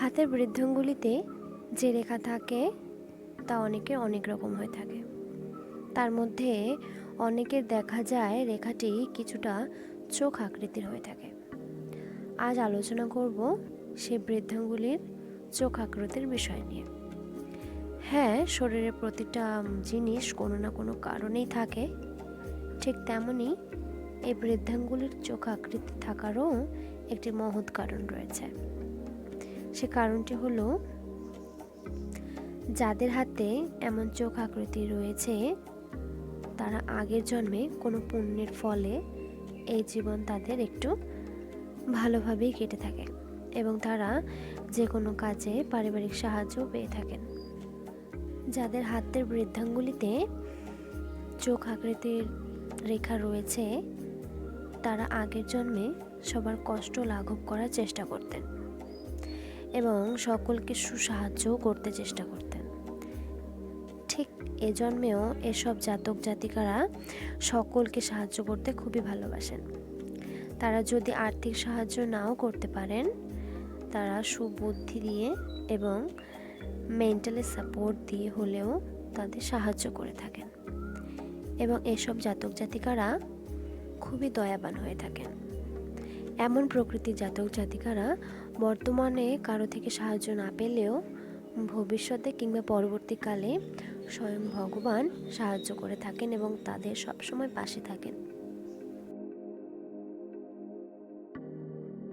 হাতের বৃদ্ধাঙ্গুলিতে যে রেখা থাকে, তা অনেকের অনেক রকম হয়ে থাকে। তার মধ্যে অনেকের দেখা যায় রেখাটি কিছুটা চোখ আকৃতির হয়ে থাকে। আজ আলোচনা করব সে বৃদ্ধাঙ্গুলির চোখ আকৃতির বিষয় নিয়ে। হ্যাঁ শরীরের প্রতিটা জিনিস কোনো না কোনো কারণেই থাকে। ঠিক তেমনই এই বৃদ্ধাঙ্গুলির চোখ আকৃতি থাকারও একটি মহৎ কারণ রয়েছে। সে কারণটি হলো, যাদের হাতে এমন চোখ আকৃতি রয়েছে, তারা আগের জন্মে কোনো পুণ্যের ফলে এই জীবন তাদের একটু ভালোভাবেই কেটে থাকে এবং তারা যে কোনো কাজে পারিবারিক সাহায্য পেয়ে থাকেন। যাদের হাতের বৃদ্ধাঙ্গুলিতে চোখ আকৃতির রেখা রয়েছে, তারা আগের জন্মে সবার কষ্ট লাঘব করার চেষ্টা করতেন। এবং সকলকে সুসাহায্যও করতে চেষ্টা করতেন। ঠিক এ জন্মেও এসব জাতক জাতিকারা সকলকে সাহায্য করতে খুবই ভালোবাসেন। তারা যদি আর্থিক সাহায্য নাও করতে পারেন, তারা সুবুদ্ধি দিয়ে এবং মেন্টালি সাপোর্ট দিয়ে হলেও তাদের সাহায্য করে থাকেন। এবং এসব জাতক জাতিকারা খুবই দয়াবান হয়ে থাকেন। এমন প্রকৃতির জাতক জাতিকারা বর্তমানে কারও থেকে সাহায্য না পেলেও ভবিষ্যতে কিংবা পরবর্তীকালে স্বয়ং ভগবান সাহায্য করে থাকেন এবং তাদের সবসময় পাশে থাকেন।